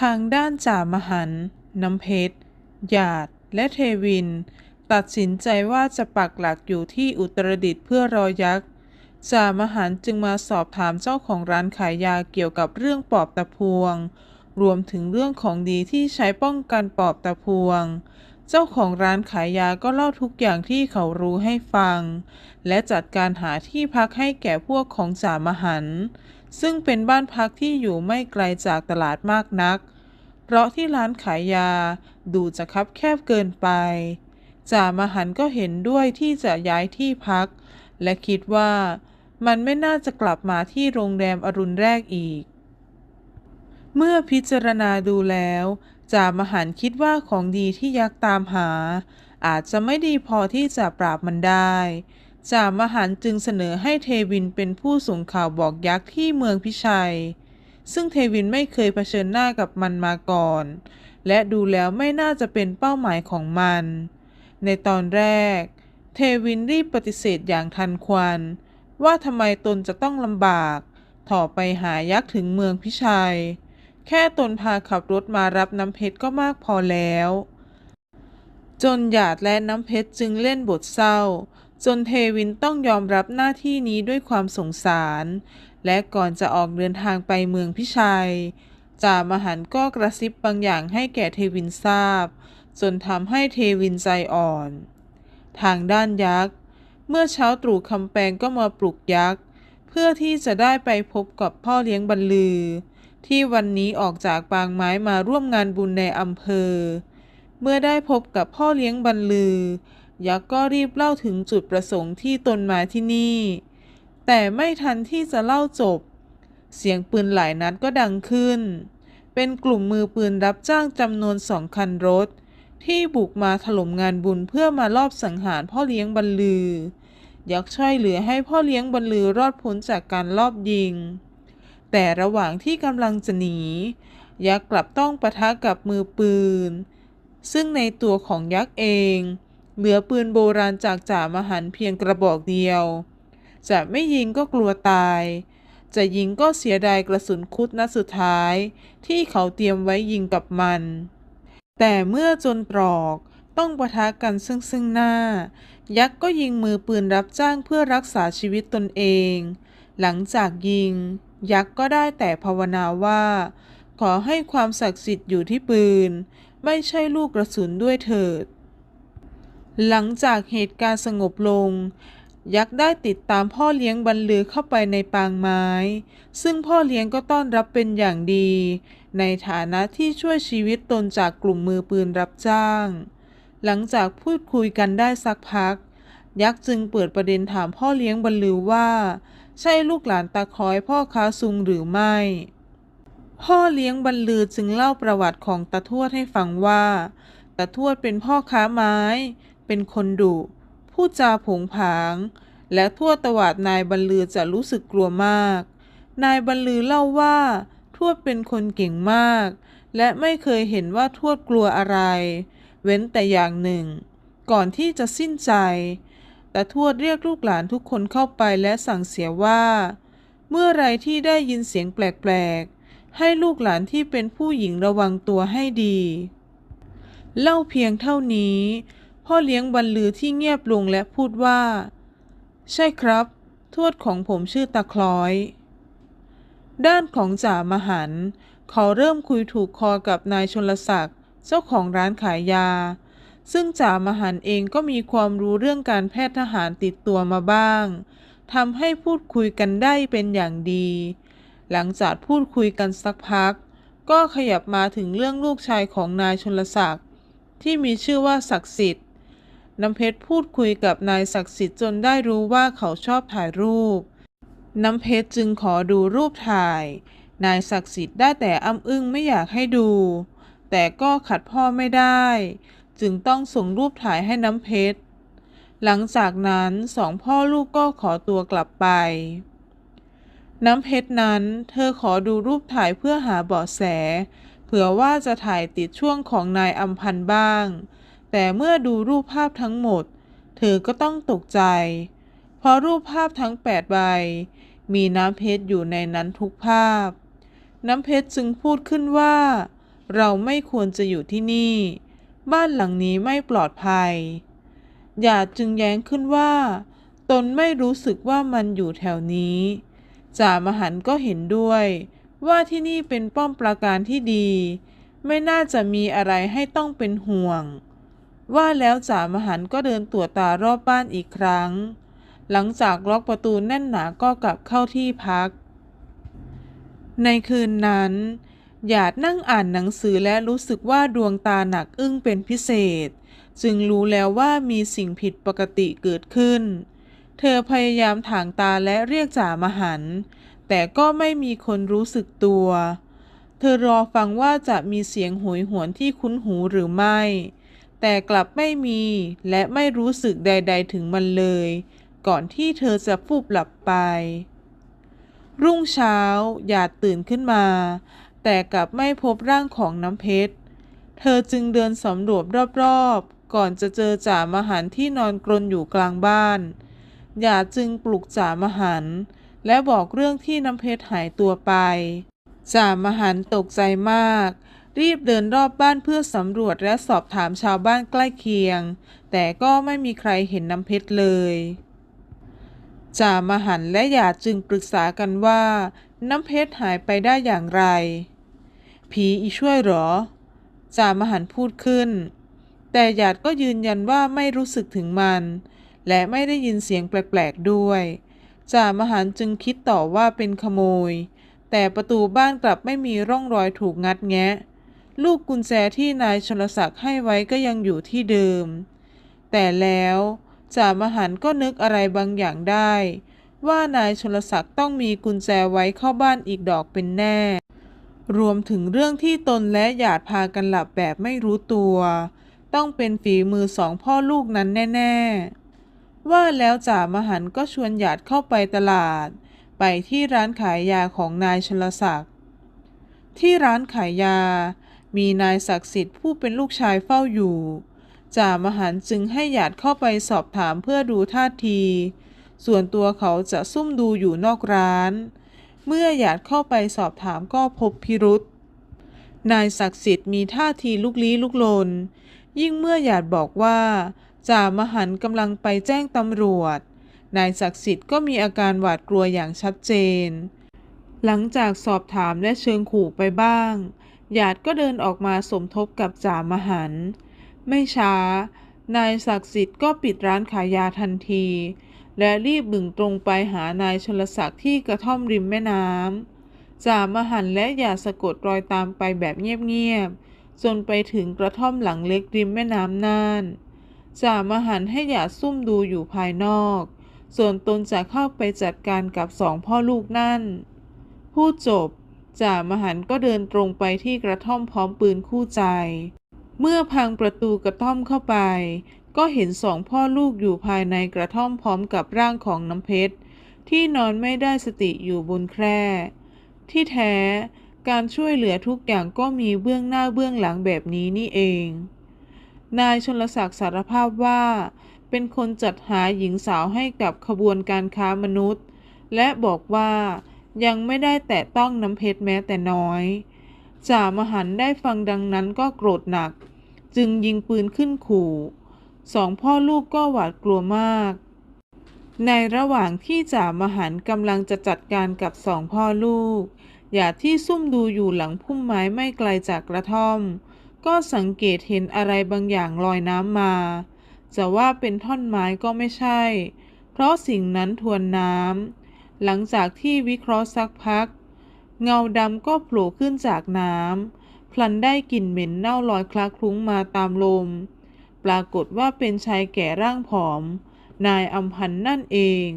ทางด้านจ่ามหัน น้ำเพชร หยาด และเทวิน ตัดสินใจว่าจะปักหลักอยู่ที่อุตรดิตถ์เพื่อรอยักษ์ จ่ามหันจึงมาสอบถามเจ้าของร้านขายยาเกี่ยวกับเรื่องปอบตะพวง รวมถึงเรื่องของดีที่ใช้ป้องกันปอบตะพวง เจ้าของร้านขายยาก็เล่าทุกอย่างที่เขารู้ให้ฟัง และจัดการหาที่พักให้แก่พวกของจ่ามหัน ซึ่งเป็นบ้านพักที่อยู่ไม่ไกลจากตลาดมากนัก เพราะที่ร้านขายยาดูจะคับแคบเกินไป จ่ามหันก็เห็นด้วยที่จะย้ายที่พัก และคิดว่ามันไม่น่าจะกลับมาที่โรงแรมอรุณแรกอีก เมื่อพิจารณาดูแล้วจ่ามหันคิดว่าของดีที่ยักษ์ตามหา อาจจะไม่ดีพอที่จะปราบมันได้ จ่ามหันจึงเสนอให้เทวินเป็นผู้ส่งข่าวบอกยักษ์ที่เมืองพิชัย ซึ่งเทวินไม่เคยเผชิญหน้ากับมันมาก่อน และดูแล้วไม่น่าจะเป็นเป้าหมายของมัน ในตอนแรก เทวินรีบปฏิเสธอย่างทันควัน ว่าทำไมตนจะต้องลำบาก ถ่อไปหายักษ์ถึงเมืองพิชัย แค่ตนพาขับรถมารับน้ำเพชรก็มากพอแล้ว จนหยาดและน้ำเพชรจึงเล่นบทเศร้า จนเทวินต้องยอมรับหน้าที่นี้ด้วยความสงสาร และก่อนจะออกเดินทางไปเมืองพิชัยจ่ามหันก็กระซิบบางอย่างให้แก่เทวินทราบ จนทำให้เทวินใจอ่อน ทางด้านยักษ์ เมื่อเช้าตรู่คำแปงก็มาปลุกยักษ์ เพื่อที่จะได้ไปพบกับพ่อเลี้ยงบรรลือ ที่วันนี้ออกจากปางไม้มาร่วมงานบุญในอำเภอ เมื่อได้พบกับพ่อเลี้ยงบรรลือ ยักษ์ก็รีบเล่าถึงจุดประสงค์ที่ตนมาที่นี่ แต่ไม่ทันที่จะเล่าจบ เสียงปืนหลายนัดก็ดังขึ้น เป็นกลุ่มมือปืนรับจ้างจำนวนสองคันรถ ที่บุกมาถล่มงานบุญเพื่อมาลอบสังหารพ่อเลี้ยงบรรลือ ยักษ์ช่วยเหลือให้พ่อเลี้ยงบรรลือรอดพ้นจากการลอบยิง แต่ระหว่างที่กำลังจะหนี ยักษ์กลับต้องปะทะกับมือปืนซึ่งในตัวของยักษ์เอง เหลือปืนโบราณจากจ่ามหันเพียงกระบอกเดียว จะไม่ยิงก็กลัวตาย จะยิงก็เสียดายกระสุนคุดนัดสุดท้าย ที่เขาเตรียมไว้ยิงกับมัน แต่เมื่อจนตรอกต้องปะทะกันซึ่งซึ่งหน้า ยักษ์ก็ยิงมือปืนรับจ้างเพื่อรักษาชีวิตตนเอง หลังจากยิง ยักษ์ก็ได้แต่ภาวนาว่า ขอให้ความศักดิ์สิทธิ์อยู่ที่ปืน ไม่ใช่ลูกกระสุนด้วยเถิด หลังจากเหตุการณ์สงบลง ยักษ์ได้ติดตามพ่อเลี้ยงบรรลือเข้าไปในปางไม้ ซึ่งพ่อเลี้ยงก็ต้อนรับเป็นอย่างดี ในฐานะที่ช่วยชีวิตตนจากกลุ่มมือปืนรับจ้าง หลังจากพูดคุยกันได้สักพัก ยักษ์จึงเปิดประเด็นถามพ่อเลี้ยงบรรลือว่า ใช่ลูกหลานตาคอยพ่อค้าซุงหรือไม่ พ่อเลี้ยงบรรลือจึงเล่าประวัติของตาทวดให้ฟังว่าตาทวดเป็นพ่อค้าไม้ เป็นคนดุพูดจาผงผาง และทวดตวาดนายบรรลือจะรู้สึกกลัวมาก นายบรรลือเล่าว่า ทวดเป็นคนเก่งมาก และไม่เคยเห็นว่าทวดกลัวอะไร เว้นแต่อย่างหนึ่ง ก่อนที่จะสิ้นใจ แต่ทวดเรียกลูกหลานทุกคนเข้าไปและสั่งเสียว่า เมื่อไรที่ได้ยินเสียงแปลกๆ ให้ลูกหลานที่เป็นผู้หญิงระวังตัวให้ดี เล่าเพียงเท่านี้ พ่อเลี้ยงบรรลือที่เงียบลงและพูดว่า ใช่ครับ ทวดของผมชื่อตาคล้อย ด้านของจ่ามหันเขาเริ่มคุยถูกคอกับนายชนลศักดิ์เจ้าของร้านขายยา ซึ่งจ่ามหันเองก็มีความรู้เรื่องการแพทย์ทหารติดตัวมาบ้างทำให้พูดคุยกันได้เป็นอย่างดี หลังจากพูดคุยกันสักพัก ก็ขยับมาถึงเรื่องลูกชายของนายชนลศักดิ์ที่มีชื่อว่าศักดิ์สิทธิ์ น้ำเพชรพูดคุยกับนายศักดิ์สิทธิ์จนได้รู้ว่าเขาชอบถ่ายรูป น้ำเพชรจึงขอดูรูปถ่าย นายศักดิ์สิทธิ์ได้แต่อ้ำอึ้งไม่อยากให้ดู แต่ก็ขัดพ่อไม่ได้ จึงต้องส่งรูปถ่ายให้น้ำเพชร หลังจากนั้นสองพ่อลูกก็ขอตัวกลับไป น้ำเพชรนั้น เธอขอดูรูปถ่ายเพื่อหาเบาะแส เผื่อว่าจะถ่ายติดช่วงของนายอัมพันธ์บ้าง แต่เมื่อดูรูปภาพทั้งหมด เธอก็ต้องตกใจ เพราะรูปภาพทั้ง 8 ใบ มีน้ำเพชรอยู่ในนั้นทุกภาพ น้ำเพชรจึงพูดขึ้นว่า เราไม่ควรจะอยู่ที่นี่ บ้านหลังนี้ไม่ปลอดภัย หยาดจึงแย้งขึ้นว่า ตนไม่รู้สึกว่ามันอยู่แถวนี้ จ่ามหันก็เห็นด้วย ว่าที่นี่เป็นป้อมปราการที่ดี ไม่น่าจะมีอะไรให้ต้องเป็นห่วง ว่าแล้วจ่ามหันก็เดินตรวจตารอบบ้านอีกครั้ง หลังจากล็อกประตูแน่นหนาก็กลับเข้าที่พัก ในคืนนั้นหยาดนั่งอ่านหนังสือและรู้สึกว่าดวงตาหนักอึ้งเป็นพิเศษ จึงรู้แล้วว่ามีสิ่งผิดปกติเกิดขึ้น เธอพยายามถางตาและเรียกจ่ามหัน แต่ก็ไม่มีคนรู้สึกตัว เธอรอฟังว่าจะมีเสียงโหยหวนที่คุ้นหูหรือไม่ แต่กลับไม่มีและไม่รู้สึกใด ๆ ถึงมันเลย ก่อนที่เธอจะฟูบหลับไป รุ่งเช้าหยาดตื่นขึ้นมา แต่กลับไม่พบร่างของน้ำเพชร เธอจึงเดินสำรวจรอบๆ ก่อนจะเจอจ่ามหันที่นอนกรนอยู่กลางบ้านหยาดจึงปลุกจ่ามหัน และบอกเรื่องที่น้ำเพชรหายตัวไปจ่ามหันตกใจมาก รีบเดินรอบบ้านเพื่อสำรวจและสอบถามชาวบ้านใกล้เคียง แต่ก็ไม่มีใครเห็นน้ำเพชรเลยจ่ามหันและหยาจึงปรึกษากันว่า น้ำเพชรหายไปได้อย่างไร ผีอีช่วยหรอจ่ามหันพูดขึ้น แต่หยาดก็ยืนยันว่าไม่รู้สึกถึงมัน และไม่ได้ยินเสียงแปลกๆด้วยจ่ามหันจึงคิดต่อว่าเป็นขโมย แต่ประตูบ้านกลับไม่มีร่องรอยถูกงัดแงะ ลูกกุญแจที่นายชลศักดิ์ให้ไว้ก็ยังอยู่ที่เดิม แต่แล้วจ่ามหันก็นึกอะไรบางอย่างได้ ว่านายชลศักดิ์ต้องมีกุญแจไว้เข้าบ้านอีกดอกเป็นแน่ รวมถึงเรื่องที่ตนและหยาดพากันหลับแบบไม่รู้ตัว ต้องเป็นฝีมือสองพ่อลูกนั้นแน่ ๆ ว่าแล้วจ่ามหันก็ชวนหยาดเข้าไปตลาด ไปที่ร้านขายยาของนายชลศักดิ์ที่ร้านขายยา มีนายศักดิ์สิทธิ์ผู้เป็นลูกชายเฝ้าอยู่จ่ามหันจึงให้หยาดเข้าไปสอบถามเพื่อดูท่าที ส่วนตัวเขาจะซุ่มดูอยู่นอกร้าน เมื่อหยาดเข้าไปสอบถามก็พบพิรุษนายศักดิ์สิทธิ์มีท่าทีลุกลี้ลุกลน ยิ่งเมื่อหยาดบอกว่าจ่ามหันกำลังไปแจ้งตำรวจ นายศักดิ์สิทธิ์ก็มีอาการหวาดกลัวอย่างชัดเจน หลังจากสอบถามและเชิงขู่ไปบ้าง หยาดก็เดินออกมาสมทบกับจ่ามหันต์ไม่ช้า นายศักดิ์สิทธิ์ก็ปิดร้านขายยาทันที และรีบบึ่งตรงไปหานายชลศักดิ์ที่กระท่อมริมแม่น้ำจ่ามหันต์และหยาดสะกดรอยตามไปแบบเงียบๆจนไปถึงกระท่อมหลังเล็กริมแม่น้ำน่านจ่ามหันต์ให้หยาดซุ่มดูอยู่ภายนอก ส่วนตนจะเข้าไปจัดการกับสองพ่อลูกนั่น พูดจบ จ่ามหันก็เดินตรงไปที่กระท่อมพร้อมปืนคู่ใจ เมื่อพังประตูกระท่อมเข้าไป ก็เห็นสองพ่อลูกอยู่ภายในกระท่อมพร้อมกับร่างของน้ำเพชร ที่นอนไม่ได้สติอยู่บนแคร่ ที่แท้การช่วยเหลือทุกอย่างก็มีเบื้องหน้าเบื้องหลังแบบนี้นี่เอง นายชนลศักดิ์สารภาพว่า เป็นคนจัดหาหญิงสาวให้กับขบวนการค้ามนุษย์ และบอกว่า ยังไม่ได้แตะต้องน้ำเพชรแม้แต่น้อยจ่ามหันได้ฟังดังนั้นก็โกรธหนัก จึงยิงปืนขึ้นขู่สองพ่อลูกก็หวาดกลัวมาก ในระหว่างที่จ่ามหันกำลังจะจัดการกับสองพ่อลูกหยาที่ซุ่มดูอยู่หลังพุ่มไม้ไม่ไกลจากกระท่อม ก็สังเกตเห็นอะไรบางอย่างลอยน้ำมา จะว่าเป็นท่อนไม้ก็ไม่ใช่ เพราะสิ่งนั้นทวนน้ำ หลังจากที่วิเคราะห์สักพัก เงาดำก็โผล่ขึ้นจากน้ำพลันได้กลิ่นเหม็นเน่าลอยคลาคลุ้งมาตามลม ปรากฏว่าเป็นชายแก่ร่างผอม นายอัมพันนั่นเอง